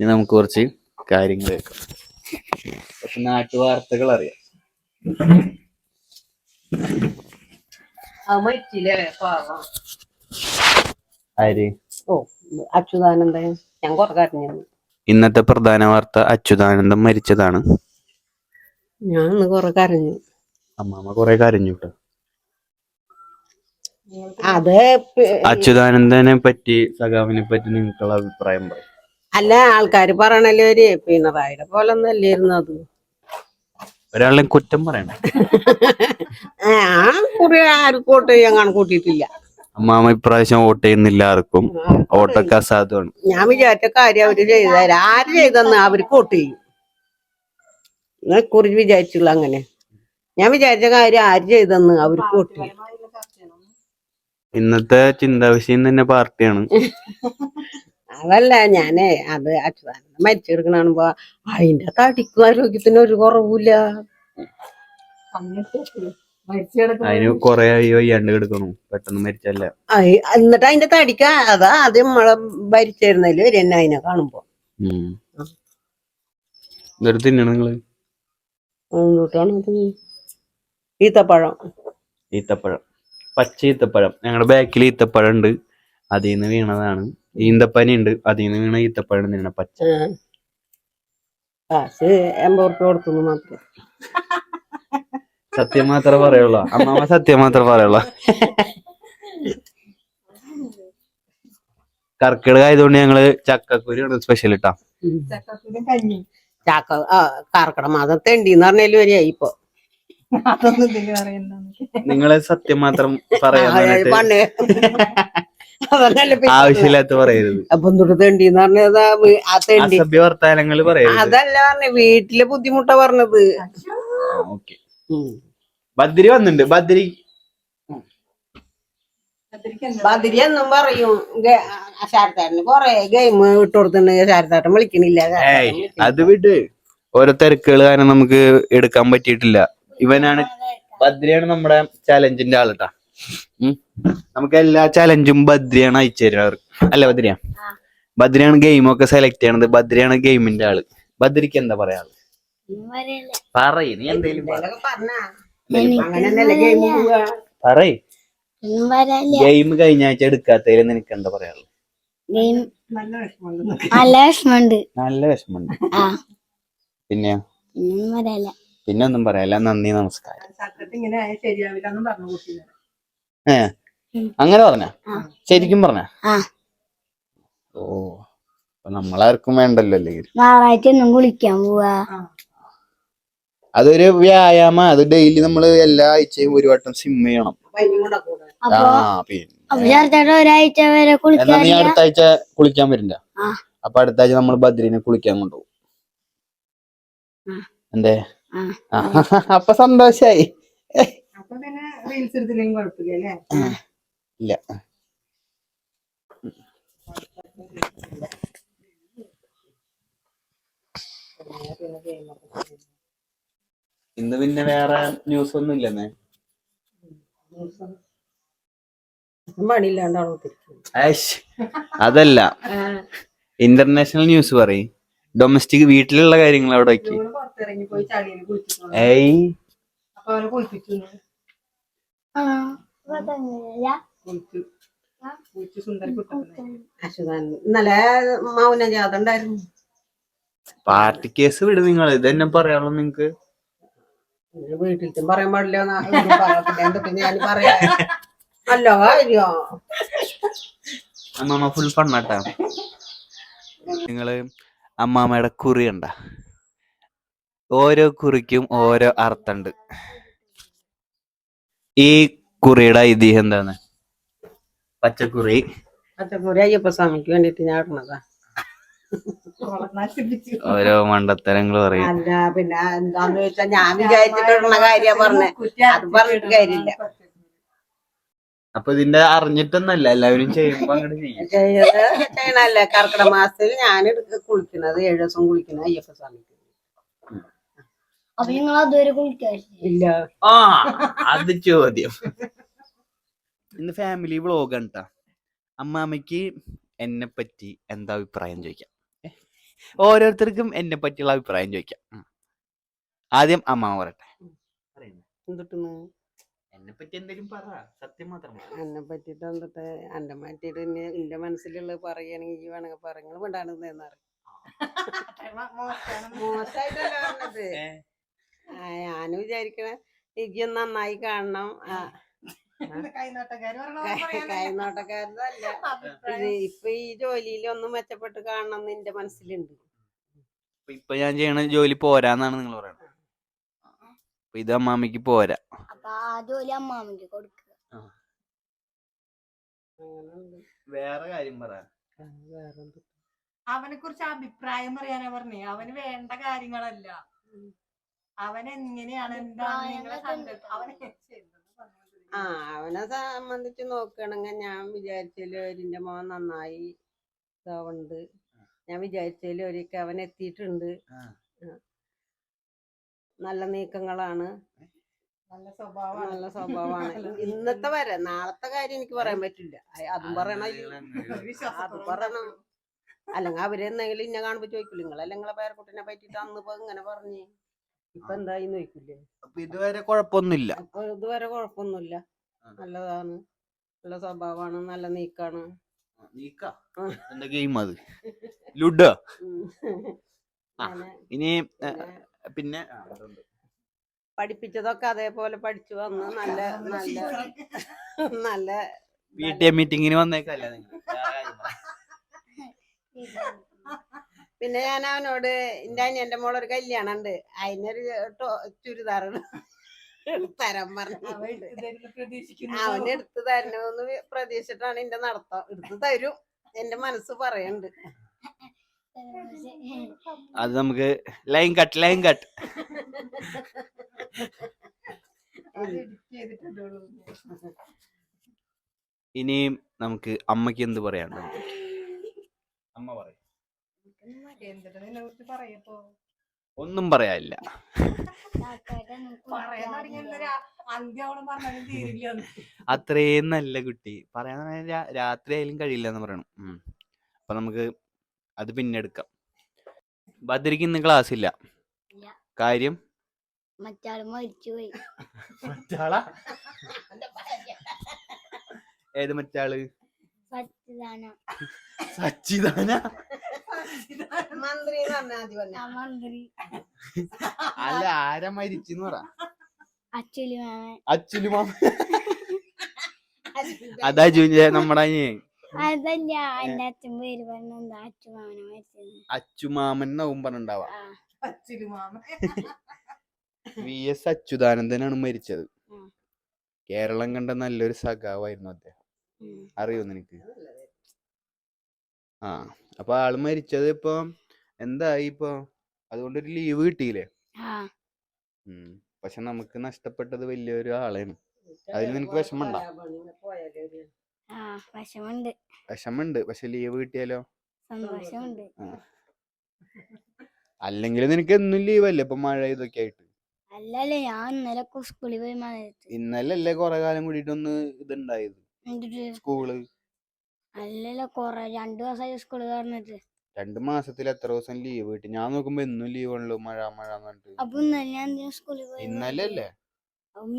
ഇനി നമുക്ക് കുറച്ച് കാര്യങ്ങൾ കേൾക്കാം. കുറച്ച് നാട്ടുവാർത്തകൾ അറിയാം അത് ആര്? ഓ അച്യുതാനന്ദൻ. ഞാൻ കുറെ കരഞ്ഞു ഇന്നത്തെ പ്രധാന വാർത്ത അച്യുതാനന്ദം മരിച്ചതാണ്. ഞാൻ ഇന്ന് കുറെ കരഞ്ഞു. അമ്മാമ്മ കുറെ കരഞ്ഞു കേട്ടോ അത് അച്യുതാനന്ദനെ പറ്റി സഖാവിനെ പറ്റി നിങ്ങൾക്കുള്ള അഭിപ്രായം പറയും. അല്ല ആൾക്കാർ പറയണല്ലേ ഒരു പിണറായിയുടെ പോലെ ഒന്നല്ലായിരുന്നു അത്? ഒരാളെ കുറ്റം പറയണേ. ആ കുറെ കൂട്ടിട്ടില്ല അമ്മാമ ചെയ്യാൻ കണക്കൂട്ടിയിട്ടില്ല അമ്മാമ്മ ഇപ്രാവശ്യം വോട്ട് ചെയ്യുന്നില്ല ആർക്കും. വോട്ടൊക്കെ അസാധുവാണ്. ഞാൻ വിചാരിച്ച കാര്യം അവർ ചെയ്തതരാ ആര് ചെയ്തെന്ന് അവർക്ക് വോട്ട് ചെയ്യും. കുറിച്ച് വിചാരിച്ചുള്ള അങ്ങനെ. ഞാൻ വിചാരിച്ച കാര്യം ആര് ചെയ്തെന്ന് അവർക്ക് വോട്ട് ചെയ്യും. ഇന്നത്തെ ചിന്താവിഷയം തന്നെ പാർട്ടിയാണ്. അതല്ല ഞാനേ അത് മരിച്ചു മരിച്ചെടുക്കണ കാണുമ്പോ അതിന്റെ തടിക്കും ആരോഗ്യത്തിന് ഒരു കുറവില്ല അതിന് കൊറേ ആയി വയ്യാണ്ട് കിടക്കണു. പെട്ടെന്ന് മരിച്ചല്ല എന്നിട്ട് അതിന്റെ തടിക്ക അതാ അത് നമ്മളെ ഭരിച്ചിരുന്നതിൽ ഒരു അതിനെ കാണുമ്പോ. എന്നിട്ട് തിന്നണം നിങ്ങൾ? എന്നിട്ടാണ് അത്. ഈത്തപ്പഴം. ഈത്തപ്പഴം. പച്ച ഈത്തപ്പഴം. ഞങ്ങളുടെ ബാക്കിൽ ഈത്തപ്പഴം ഉണ്ട്. അതിൽ നിന്ന് വീണതാണ്. ഈന്തപ്പനി ഉണ്ട് അതിൽ നിന്ന് വീണ ഈത്തപ്പഴം തിന്നണ. പച്ച. ആ. കാശ് എൺപത് ഉറുപ്പ്യ കൊടുത്തു മാത്രം. സത്യം മാത്രമേ പറയുള്ളൂ. അമ്മാമ സത്യം മാത്രമേ പറയുള്ളൂ. കർക്കിടക ആയതുകൊണ്ട് ഞങ്ങൾ ചക്കക്കുരിയാണ് സ്പെഷ്യൽ ഇട്ടാ ചാക്ക ആ കർക്കിടക മാസം തെണ്ടി എന്ന് പറഞ്ഞാലും വരിക ഇപ്പൊ നിങ്ങളെ സത്യം മാത്രം പറയാൻ ആവശ്യമില്ലാത്ത പറയരുത്. അപ്പൊ എന്തൊട്ട് തെണ്ടി എന്ന് പറഞ്ഞത് ആ തെണ്ടി. വർത്താനങ്ങൾ പറയരുത്. അതല്ല പറഞ്ഞ വീട്ടിലെ ബുദ്ധിമുട്ടാ പറഞ്ഞത്. ഓക്കെ. ബദ്രി വന്നിട്ടുണ്ട് ബദ്രി ബദിരി എന്നും പറയും. ശാരത്താട്ടിന് കൊറേ ഗെയിം ഇട്ട് കൊടുത്തിട്ടുണ്ട് ശാരത്താട്ടൻ വിളിക്കണില്ല. അത് വിട്. ഓരോ തിരക്കുകൾ കാരണം നമുക്ക് എടുക്കാൻ പറ്റിയിട്ടില്ല. ഇവനാണ് ബദ്രിയാണ് നമ്മുടെ ചലഞ്ചിന്റെ ആളട്ടാ. നമുക്ക് എല്ലാ ചലഞ്ചും ബദ്രിയാണ് അയച്ചു തരാറ് അല്ല ബദ്രിയ. ബദ്രിയാണ് ഗെയിമൊക്കെ സെലക്ട് ചെയ്യണത്. ബദ്രിയാണ് ഗെയിമിന്റെ ആൾ. ബദ്രിക്ക് എന്താ പറയാ? പറയ നീ എന്തേലും ഗെയിം പോവുക പറയ്. ഗെയിം കഴിഞ്ഞ ആഴ്ച എടുക്കാത്തതിൽ നിനക്ക് എന്താ പറയാ നല്ല വിഷമുണ്ട് നല്ല വിഷമുണ്ട് ആ പിന്നെ ഒന്നും പറയല പിന്നെ ഒന്നും പറയാല്ല. നന്ദി നമസ്കാരം. ഏ? അങ്ങനെ പറഞ്ഞ? ആ. ശരിക്കും പറഞ്ഞ? ആ. ഓ നമ്മളാർക്കും വേണ്ടല്ലോ അല്ലെങ്കിൽ ഞായറാഴ്ച ഒന്നും കുളിക്കാൻ പോവാ. അതൊരു വ്യായാമ. അത് ഡെയിലി നമ്മൾ എല്ലാ ആഴ്ചയും ഒരു വട്ടം സിം ചെയ്യണം. ആ അപ്പൊ പിന്നെ ഒരാഴ്ച വരെ എന്നാ നീ അടുത്ത ആഴ്ച കുളിക്കാൻ വരണ്ട. ആ. അപ്പൊ അടുത്ത ആഴ്ച നമ്മൾ ബദ്രീനെ കുളിക്കാൻ കൊണ്ടുപോകും. ആ. എന്തേ? ആ. ആ, അപ്പൊ സന്തോഷായി. അപ്പൊ പിന്നെ റീൽസ് എടുത്തില്ലെങ്കിൽ കുഴപ്പമില്ല അല്ലേ? ഇല്ല. ഇന്ന് പിന്നെ വേറെ ന്യൂസ് ഒന്നും ഇല്ലെന്നേ. അതല്ല. ഇന്റർനാഷണൽ ന്യൂസ് പറയും. ഡൊമസ്റ്റിക് വീട്ടിലുള്ള കാര്യങ്ങൾ അവിടെ ഏയ്. ഇന്നലെ മൗന ജാഥ ഉണ്ടായിരുന്നു. പാർട്ടി കേസ് വിടും നിങ്ങൾ ഇത് തന്നെ പറയാനുള്ളൂ നിങ്ങക്ക്. വീട്ടിലും പറയാൻ പാടില്ല. എന്തൊക്കെ ഞാൻ പറയാ? അല്ല കാര്യോ? അമ്മാമ ഫുൾ ഫണ്ണാട്ടാ നിങ്ങൾ അമ്മാമ്മയുടെ കുറി കണ്ട. ഓരോ കുറിക്കും ഓരോ അർത്ഥമുണ്ട് ഈ കുറിയുടെ ഐതിഹ്യം എന്താണ്? പച്ചക്കുറി. പച്ചക്കുറി അയ്യപ്പ സ്വാമിക്ക് വേണ്ടിട്ട് ഞാൻ ഇടുന്നതാ. ഓരോ മണ്ടത്തരങ്ങൾ പറയും. അല്ല പിന്നെ എന്താന്ന് വെച്ചാ ഞാൻ വിചാരിച്ചിട്ടുള്ള കാര്യ പറഞ്ഞേ. അത് പറഞ്ഞിട്ട് കാര്യമില്ല. അപ്പൊ ഇതിന്റെ അറിഞ്ഞിട്ടൊന്നല്ല എല്ലാവരും ചെയ്യുമ്പോ അങ്ങനെ ചെയ്യും. ചെയ്യണല്ലേ? കർക്കിടക മാസത്തിൽ ഞാൻ കുളിക്കുന്നത് ഏഴു ദിവസം കുളിക്കുന്നത് അയ്യപ്പ സ്വാമിക്ക്. അപ്പൊ അതുവരെ കുളിക്കാറില്ല? ആ അത് ചോദ്യം. ഇന്ന് ഫാമിലി വ്ളോഗ് കേട്ടാ അമ്മാമ്മയ്ക്ക് എന്നെ പറ്റി എന്താ അഭിപ്രായം ചോദിക്കാം. ഓരോരുത്തർക്കും എന്നെ പറ്റിയുള്ള അഭിപ്രായം ചോദിക്കാം. ആദ്യം അമ്മ പറയട്ടെ. എന്നെ പറ്റി എന്തെങ്കിലും പറ. സത്യം മാത്രം എന്നെ പറ്റിട്ട് എന്തിട്ട്? എന്റെ മാറ്റിട്ട് ഇനി എന്റെ മനസ്സിലുള്ളത് പറയുകയാണെങ്കിൽ ഈ വേണമെങ്കിൽ പറങ്ങൾ കൊണ്ടാണെന്ന് മോശമായിട്ടല്ല പറഞ്ഞത്. ആ, ഞാനും വിചാരിക്കണ എനിക്ക് നന്നായി കാണണം. ഇത് ഇപ്പൊ ഈ ജോലിയിൽ ഒന്നും മെച്ചപ്പെട്ട് കാണണം എന്ന് എന്റെ മനസ്സിലുണ്ട്. ഇപ്പൊ- ഞാൻ ചെയ്യണ ജോലി പോരാന്നാണ് നിങ്ങൾ പറയുന്നത് അപ്പൊ ഇത് അമ്മാമ്മക്ക് പോരാ. ജോലി അമ്മാമിക്ക് കൊടുക്കുക വേറെ കാര്യം പറ. അവനെ കുറിച്ച് അഭിപ്രായം പറയാനാ പറഞ്ഞേ. അവന് വേണ്ട കാര്യങ്ങളല്ല. അവൻ എങ്ങനെയാണ് എന്താണ് നിങ്ങളെ സങ്കല്പം അവനെ ആ അവനെ സംബന്ധിച്ച് നോക്കുകയാണെങ്കിൽ ഞാൻ വിചാരിച്ചതിൽ എന്റെ മോൻ നന്നായി ഇതാവുണ്ട് ഞാൻ വിചാരിച്ചതിൽ ഒരിക്കൽ അവൻ എത്തിയിട്ടുണ്ട്. നല്ല നീക്കങ്ങളാണ്. നല്ല സ്വഭാവമാണ്. നല്ല സ്വഭാവമാണ്. ഇന്നത്തെ വരെ നാളത്തെ കാര്യം എനിക്ക് പറയാൻ പറ്റില്ല. അതും പറയണം അതും പറയണം അല്ലെങ്കിൽ അവരെന്തെങ്കിലും ഇന്നെ കാണുമ്പോ ചോദിക്കില്ല? നിങ്ങളല്ലേ നിങ്ങളെ പേരക്കുട്ടിനെ പറ്റിട്ട് അന്ന് ഇപ്പൊ ഇങ്ങനെ പറഞ്ഞ്. ഇപ്പൊ എന്തായി അപ്പൊ ഇതുവരെ കുഴപ്പമൊന്നുമില്ല. അപ്പൊ ഇതുവരെ കുഴപ്പമൊന്നുമില്ല. നല്ലതാണ്. നല്ല സ്വഭാവമാണ്. നല്ല നീക്കാണ്. നീക്ക? ആ. എന്താ ഗെയിം അത്? ലുഡോ? ഇനി പിന്നെ പഠിപ്പിച്ചതൊക്കെ അതേപോലെ പഠിച്ചു വന്ന് നല്ല നല്ല നല്ല പി ടി എ മീറ്റിങ്ങിന് വന്നേക്കല്ല നിങ്ങൾ. പിന്നെ ഞാൻ അവനോട് എന്റെ അനിയന്റെ മോളൊരു കല്യാണം ഉണ്ട് അതിനൊരു ചുരിദാർ തരാൻ പറഞ്ഞു അവൻ എടുത്തു തരണമെന്ന് പ്രതീക്ഷിച്ചിട്ടാണ് എന്റെ നടത്തം. എടുത്തു തരും. എന്റെ മനസ്സ് പറയുന്നുണ്ട് അത് നമുക്ക് ലൈൻ കട്ട് ലൈൻ കട്ട്. ഇനിയും നമുക്ക് അമ്മയ്ക്ക് എന്ത് പറയാനുണ്ട് അമ്മ പറയും എന്തിട്ട് നിന്നെ കുറിച്ച് പറയപ്പോ ഒന്നും പറയാനില്ല. അത്രയും നല്ല കുട്ടി. പറയാൻ രാത്രി ആയാലും കഴിയില്ല എന്ന് പറയണം. അപ്പൊ നമുക്ക് അത് പിന്നെ എടുക്കാം. ബദ്രിക്ക് ഇന്ന് ക്ലാസ് ഇല്ല. കാര്യം? മറ്റാൾ മരിച്ചുപോയി. ഏത് മറ്റാൾ? സച്ചിദാന. സച്ചിദാന? മന്ത്രി എന്ന് പറഞ്ഞാൽ മതി പറഞ്ഞ. മന്ത്രി അല്ല ആരാ മരിച്ചെന്ന് പറ. അച്ചുലി മാമൻ. അച്ചുലു മാമ അതാ ജൂനിയ നമ്മടെ അനിയൻ. അതല്ല എന്റെ അച്ഛൻ പേര് പറഞ്ഞ എന്താ അച്ചു മാമനെ മരിച്ചത് അച്ചുമാമൻ എന്നാവും പറഞ്ഞിണ്ടാവാ. ആ. അച്ചിൽ മാമ വി എസ് അച്യുതാനന്ദനാണ് മരിച്ചത്. ഉം. കേരളം കണ്ട നല്ലൊരു സഖാവായിരുന്നു അദ്ദേഹം. ഉം. അറിയോ നിനക്ക്? ആ. അപ്പൊ ആൾ മരിച്ചത് ഇപ്പൊ എന്തായി ഇപ്പൊ? അതുകൊണ്ടൊരു ലീവ് കിട്ടിയില്ലേ? ഉം. പക്ഷെ നമുക്ക് നഷ്ടപ്പെട്ടത് വലിയൊരു ആളെയാണ്. അതിൽ നിനക്ക് വിഷമമുണ്ടോ? ആ വിഷമുണ്ട് വിഷമുണ്ട് പക്ഷെ ലീവ് കിട്ടിയാലോ? സന്തോഷമുണ്ട്. അല്ലെങ്കിൽ നിനക്ക് എന്നും ലീവ് അല്ലേ? ഇപ്പൊ മഴ ഇതൊക്കെ ആയിട്ട്. അല്ലല്ലേ ഞാൻ ഇന്നലെ സ്കൂളിൽ പോയി മഴയത്ത് ഇന്നലെ അല്ലേ കൊറേ കാലം കൂടിയിട്ടൊന്ന് ഇതുണ്ടായത്? എന്നിട്ട് സ്കൂൾ? അല്ലല്ലോ കൊറേ രണ്ടു ദിവസമായി സ്കൂളിൽ പറഞ്ഞിട്ട് രണ്ട് മാസത്തിൽ എത്ര ദിവസം ലീവ് കിട്ടി? ഞാൻ നോക്കുമ്പോ എന്നും ലീവ് ഉള്ളു മഴ മഴ അപ്പൊ ഇന്നലെ ഞാൻ എന്തിനാ സ്കൂളിൽ പോയി ഇന്നലെ അല്ലേ?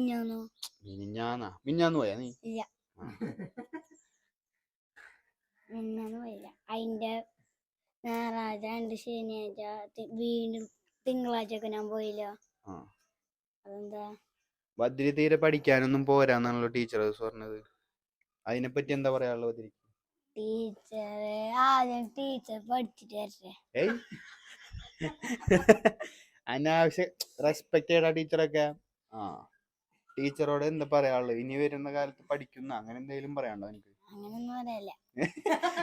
ഞാനോ മിനിഞ്ഞാന്നാ? മിഞ്ഞാന്ന് പോയാ നീ? ഇല്ല. ആ. മിന്നാന്ന് പോയില്ല. അതിന്റെ ഞായറാഴ്ച രണ്ട് ശനിയാഴ്ച തി- വീണ്ടും തിങ്കളാഴ്ച ഒക്കെ ഞാൻ പോയില്ല. ആ. അതെന്താ? ബദ്രി തീരെ പഠിക്കാനൊന്നും പോരാന്നാണല്ലോ ടീച്ചർ പറഞ്ഞത്. അതിനെപ്പറ്റി എന്താ പറയാനുള്ളത് ബദ്രി ടീച്ചർ ആദ്യം ടീച്ചർ പഠിച്ചിട്ട് വരട്ടെ. ഏയ്. അനാവശ്യ റെസ്പെക്ട് ചെയ്ത ടീച്ചറൊക്കെ. ആ ടീച്ചറോട് എന്താ പറയാനുള്ളത് ഇനി വരുന്ന കാലത്ത് പഠിക്കുന്ന. അങ്ങനെ എന്തെങ്കിലും പറയാനുണ്ടോ എനിക്ക് അങ്ങനൊന്നും പറയല്ല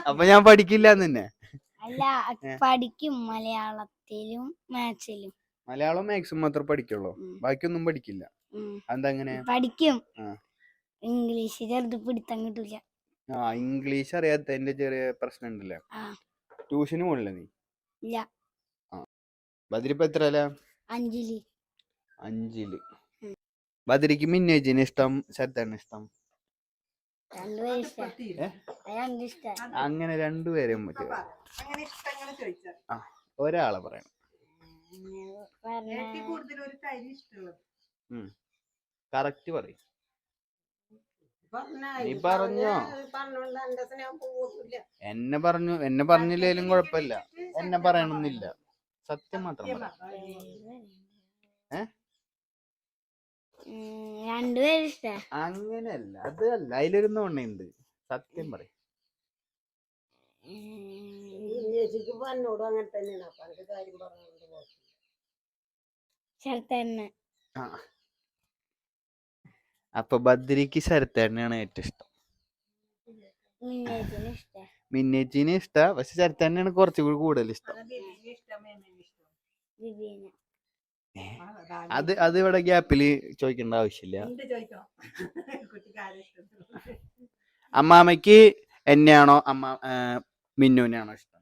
അപ്പൊ ഞാൻ പഠിക്കില്ല തന്നെ അല്ല പഠിക്കും മലയാളത്തിലും മാത്സിലും. മലയാളം മാത്സും മാത്രം പഠിക്കുള്ളൂ. ബാക്കിയൊന്നും പഠിക്കില്ല. ഉം. എന്താ അങ്ങനെ? പഠിക്കും. ഇംഗ്ലീഷ് ചെറുത് പിടുത്തം കിട്ടൂല. ആ ഇംഗ്ലീഷ് അറിയാത്തതിന്റെ ചെറിയ പ്രശ്നം ഉണ്ടല്ലേ ആ. ട്യൂഷന് പോണില്ല നീ? ഇല്ല. ബദ്രിപ്പ എത്ര അഞ്ചിൽ. അഞ്ജലി അഞ്ചിൽ. ഉം. ബദ്രിക്ക് മിന്നേജിന് ഇഷ്ടം ശരത്താണ് ഇഷ്ടം? രണ്ടുപേരും ഇഷ്ടം ഏ? രണ്ടും ഇഷ്ടം. അങ്ങനെ രണ്ടുപേരെയും പറ്റുക അങ്ങനെ ചോദിച്ചത്. ഒരാളെ പറയണം. പറഞ്ഞ എനിക്ക് കൂടുതൽ ഒരു തരി ഇഷ്ടമുള്ളത്. കറക്റ്റ് പറയും പറഞ്ഞാ, നീ ഈ പറഞ്ഞോ? പറഞ്ഞ- പറഞ്ഞോണ്ട് എന്റെ സ്നേഹം പോവൊന്നുമില്ല. എന്നെ പറഞ്ഞു എന്നെ പറഞ്ഞില്ലേലും കുഴപ്പമില്ല. എന്നെ പറയണമെന്നില്ല സത്യം മാത്രം പറ. അങ്ങനെയല്ല അത് അല്ല. അതിലൊരു നോണ്ണയുണ്ട് സത്യം പറയും ചേച്ചിക്ക് എന്നോടും അങ്ങനെ തന്നെയാണ് ആ. അപ്പൊ ബദ്രിക്ക് ശരത്തേട്ടനെയാണ് ഏറ്റവും ഇഷ്ടം. മിന്നേച്ചിനെ ഇഷ്ട. പക്ഷെ ശരത്തേട്ടനെയാണ് കുറച്ചുകൂടി കൂടുതൽ ഇഷ്ടം. അത് അത് ഇവിടെ ഗ്യാപ്പിൽ ചോദിക്കേണ്ട ആവശ്യമില്ല. അമ്മാമ്മക്ക് എന്നെയാണോ അമ്മ മിന്നുവിനെയാണോ ഇഷ്ടം?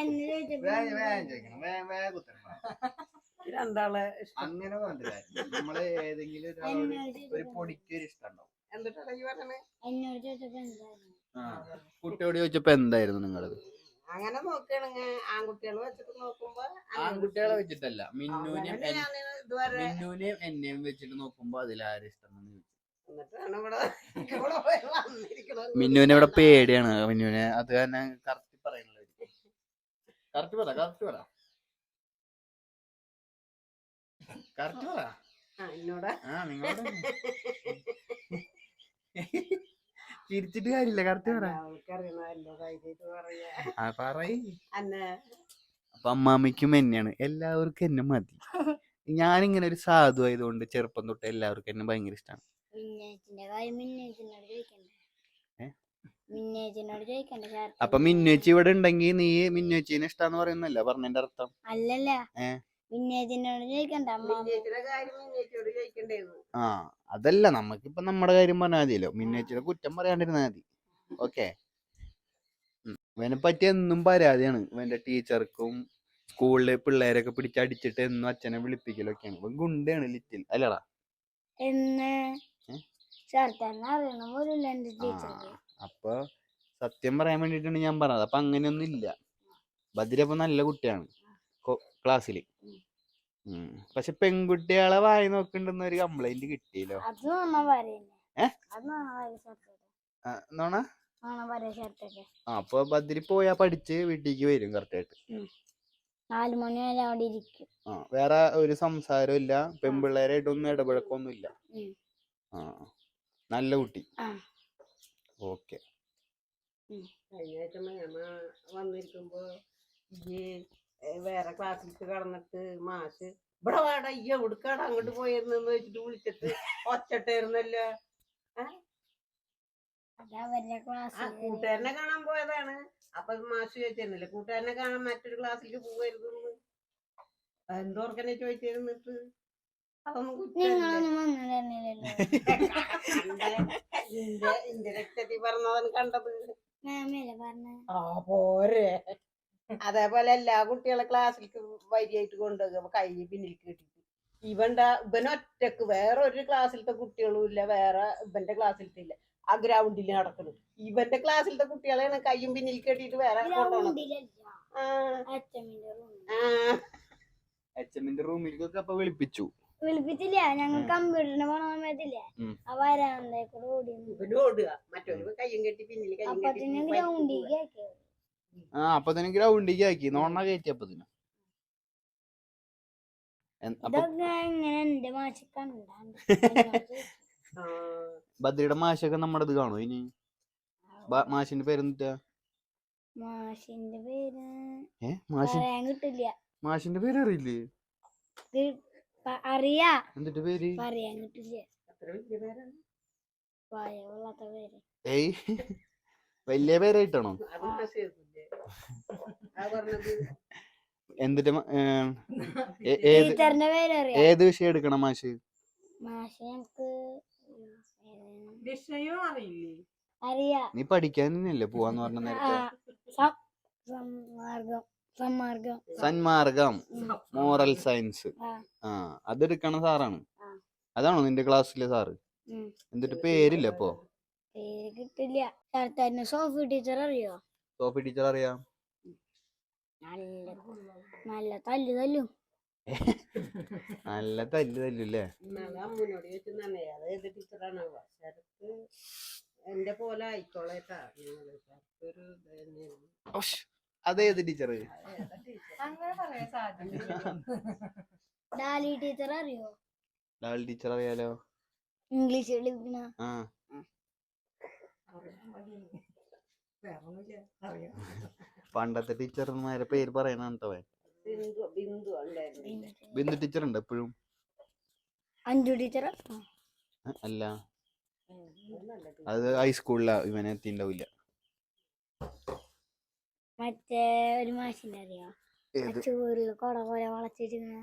എന്നെ വേഗം ഈ രണ്ടാളെ അങ്ങനെ പറഞ്ഞില്ല. നമ്മൾ ഏതെങ്കിലും ഒരാളോട് ഒരു പൊടിക്ക് ഒരു ഇഷ്ടം ഉണ്ടാവും ഈ പറഞ്ഞത്? എന്നോട് ചോദിച്ചപ്പോ എന്തായിരുന്നു? ആ. കുട്ടിയോട് ചോദിച്ചപ്പോ എന്തായിരുന്നു നിങ്ങൾ? അങ്ങനെ നോക്കുകയാണെങ്കിൽ ആൺകുട്ടികൾ വെച്ചിട്ട് നോക്കുമ്പോ ആൺകുട്ടികളെ വെച്ചിട്ടല്ല. എൻ- ഞാൻ ഇതുവരെ മിന്നുവിനെയും എന്നെയും വെച്ചിട്ട് നോക്കുമ്പോ അതിലാരും ഇഷ്ടം എന്ന് ചോദിച്ചു. എന്നിട്ടാണ് ഇവിടെ ഇവിടെ പോയി വന്നിരിക്കണത്. മിന്നുവിനെ ഇവിടെ പേടിയാണ്. മിന്നുവിനെ അത് തന്നെ കറക്റ്റ് പറയുന്നത് കറക്റ്റ് പറ കറക്റ്റ് പറ. കറക്റ്റ് പറ. ആ, എന്നോടാ. ആ നിങ്ങളോട്. ചിരിച്ചിട്ട് കാര്യമില്ല കറക്റ്റ് പറ. ആ പറയ്. അപ്പൊ അമ്മാമ്മയ്ക്കും എന്നെയാണ്. എല്ലാവർക്കും എന്നെ മതി. ഞാനിങ്ങനെ ഒരു സാധു ആയതുകൊണ്ട് ചെറുപ്പം തൊട്ട് എല്ലാവർക്കും എന്നെ ഭയങ്കര ഇഷ്ടമാണ് അപ്പൊ മിന്നുവച്ചി ഇവിടെ ഉണ്ടെങ്കിൽ നീ മിന്നുവച്ചിനെ ഇഷ്ടാന്ന് പറയുന്നല്ല പറഞ്ഞതിന്റെ അർത്ഥം. അല്ലല്ല. ഏ? ആ അതല്ല നമുക്കിപ്പൊ നമ്മുടെ കാര്യം പറഞ്ഞാൽ മതിയല്ലോ. മിന്നേച്ചിയുടെ കുറ്റം പറയാണ്ടിരുന്നാൽ മതി. ഓക്കെ? ഇവനെ പറ്റി എന്നും പരാതിയാണ്. ഇവന്റെ ടീച്ചർക്കും സ്കൂളിലെ പിള്ളേരൊക്കെ പിടിച്ചടിച്ചിട്ട് എന്നും അച്ഛനെ വിളിപ്പിക്കലൊക്കെയാണ്. ഇവൻ ഗുണ്ടയാണ് ലിറ്റിൽ. അല്ലടാ. അപ്പൊ സത്യം പറയാൻ വേണ്ടിട്ടാണ് ഞാൻ പറഞ്ഞത്. അപ്പൊ അങ്ങനെയൊന്നും ഇല്ല. ബദിരപ്പൊ നല്ല കുട്ടിയാണ്. ക്ലാസ്സിൽ പക്ഷെ പെൺകുട്ടികളെ വായി നോക്കണ്ടെന്ന് ഒരു കംപ്ലൈന്റ് കിട്ടിയല്ലോ? നോണ ആ, അപ്പൊ ബദ്രി പോയാ പഠിച്ച് വീട്ടിലേക്ക് വരും കറക്റ്റ് ആയിട്ട്. നാലു മണി വരെ അവിടെ ഇരിക്കും. ആ വേറെ ഒരു സംസാരവും ഇല്ല. പെൺപിള്ളേരായിട്ടൊന്നും ഇടപഴക്കൊന്നും ഇല്ല ആ നല്ല കുട്ടി. ആ. ഓക്കെ. കഴിഞ്ഞ വന്നിരിക്കുമ്പോ വേറെ ക്ലാസ്സിലേക്ക് കടന്നിട്ട് മാഷ് ഇവിടെ വാട ഈ ഉടുക്കാട അങ്ങോട്ട് പോയിരുന്നെന്ന് വെച്ചിട്ട് വിളിച്ചിട്ട് ഒച്ചട്ടായിരുന്നല്ലോ കൂട്ടുകാരനെ കാണാൻ പോയതാണ്. അപ്പൊ മാഷ് ചോദിച്ചിരുന്നില്ല കൂട്ടുകാരനെ കാണാൻ മറ്റൊരു ക്ലാസ്സിലേക്ക് പോകരുതെന്ന് എന്തോർക്കനെ ചോദിച്ചിരുന്നിട്ട് അതൊന്നും രക്തത്തിൽ പറഞ്ഞതാണ് കണ്ടത്. ആ പോരെ. അതേപോലെ എല്ലാ കുട്ടികളെ ക്ലാസ്സിലേക്ക് വരിയായിട്ട് കൊണ്ടുപോകും. കൈ പിന്നിലേക്ക് കിട്ടിട്ട് ഇവന്റെ ഇവൻ ഒറ്റയ്ക്ക് വേറെ ഒരു ക്ലാസ്സിലത്തെ കുട്ടികളും ഇല്ല. വേറെ ഇവന്റെ ക്ലാസ്സിലത്തെ ഇല്ല. ആ ഗ്രൗണ്ടിൽ നടക്കുന്നത് ഇവന്റെ ക്ലാസ്സിലത്തെ കുട്ടികളെയാണ് കൈയും പിന്നിൽ കെട്ടിയിട്ട് വേറെ അച്ഛമ്മന്റെ റൂമിലേക്കൊക്കെ അപ്പൊ വിളിപ്പിച്ചു. വിളിപ്പിച്ചില്ല. ഞങ്ങൾ. കമ്പ്യൂട്ടറിന് പോണ സമയത്തില്ലേ? ആ വരാന്തേ കൂടെ ഓടി. ഇവന് ഓടുക. മറ്റൊരു കയ്യും കെട്ടി പിന്നിൽ കയ്യും അപ്പൊ കെട്ടി ആ അപ്പൊ തന്നെ ഗ്രൗണ്ടിലേക്ക് ആക്കി. നോണ കയറ്റി അപ്പൊ തന്നെ എൻ- അപ്പൊ ഇതൊക്കെ ഇങ്ങനെ എന്റെ മാച്ച് കണ്ടാണ്ട്. ആ, ബദ്രിയുടെ മാഷൊക്കെ നമ്മുടെ ഇത് കാണോ ഇനി? മാഷിന്റെ മാഷിന്റെ പേരെന്താ മാഷിന്റെ പേര് ഏ മാഷി കിട്ടില്ല. മാഷിന്റെ പേര് അറിയില്ലേ? അറിയാ. എന്നിട്ട് പേര്? പറയാൻ കിട്ടില്ല. പേര്. ഏയ് വലിയ പേരായിട്ടാണോ? ഏ- ഏത് വിഷയം എടുക്കണം മാഷ്? മാഷ് ഞങ്ങക്ക് വിഷയം അറിയില്ലേ? അറിയാ. നീ പഠിക്കാൻ തന്നെയല്ലേ പോവാന്ന് പറഞ്ഞ നേരത്തെ? സന്മാർഗം മോറൽ സയൻസ്. ആ. അതെടുക്കണ സാറാണ്. ആ. അതാണോ നിന്റെ ക്ലാസ്സിലെ സാറ്. എന്നിട്ട് പേരില്ല ഇപ്പോ? പേര് കിട്ടില്ല. ചേർത്തന്നെ സോഫി ടീച്ചർ അറിയോ? സോഫി ടീച്ചർ അറിയാം? നല്ല നല്ല തല്ലു തല്ലും. നല്ല തല്ല് തല്ലൂല്ലേ? എന്റെ പോലെ ആയിക്കോളേട്ടാ. അതേത് ടീച്ചർ ഡാലി ടീച്ചർ അറിയോ? ഡാലി ടീച്ചർ അറിയാലോ? ഇംഗ്ലീഷ് ആ. പണ്ടത്തെ ടീച്ചർമാരെ പേര് പറയണോ കേട്ടോ ബിന്ദു ബിന്ദു ടീച്ചർ ഉണ്ട് എപ്പോഴും? അഞ്ചു ടീച്ചർ അല്ല. അത്. ഹൈസ്കൂളിലാ ഇവനെ എത്തിണ്ടാവില്ല. മറ്റേ ഒരു മാഷിന്റെ അറിയോ? ഏത്? ചോറിൽ കൊട പോലെ വളച്ചിരിക്കണ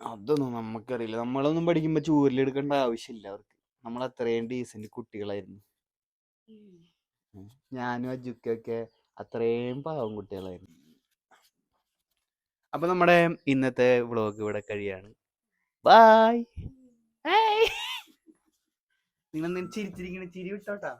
അതൊന്നും നമുക്കറിയില്ല നമ്മളൊന്നും പഠിക്കുമ്പോ ചൂരിലെടുക്കേണ്ട ആവശ്യമില്ല അവർക്ക്. നമ്മൾ അത്രയും ഡീസന്റ് കുട്ടികളായിരുന്നു ഞാനും അജുക്കൊക്കെ അത്രയും പാവം കുട്ടികളായിരുന്നു. അപ്പൊ നമ്മുടെ ഇന്നത്തെ വ്ളോഗ് ഇവിടെ കഴിയാണ്. ബായ് നിങ്ങൾ ചിരിച്ചിരിക്കണ? ചിരി വിട്ടോട്ടാ.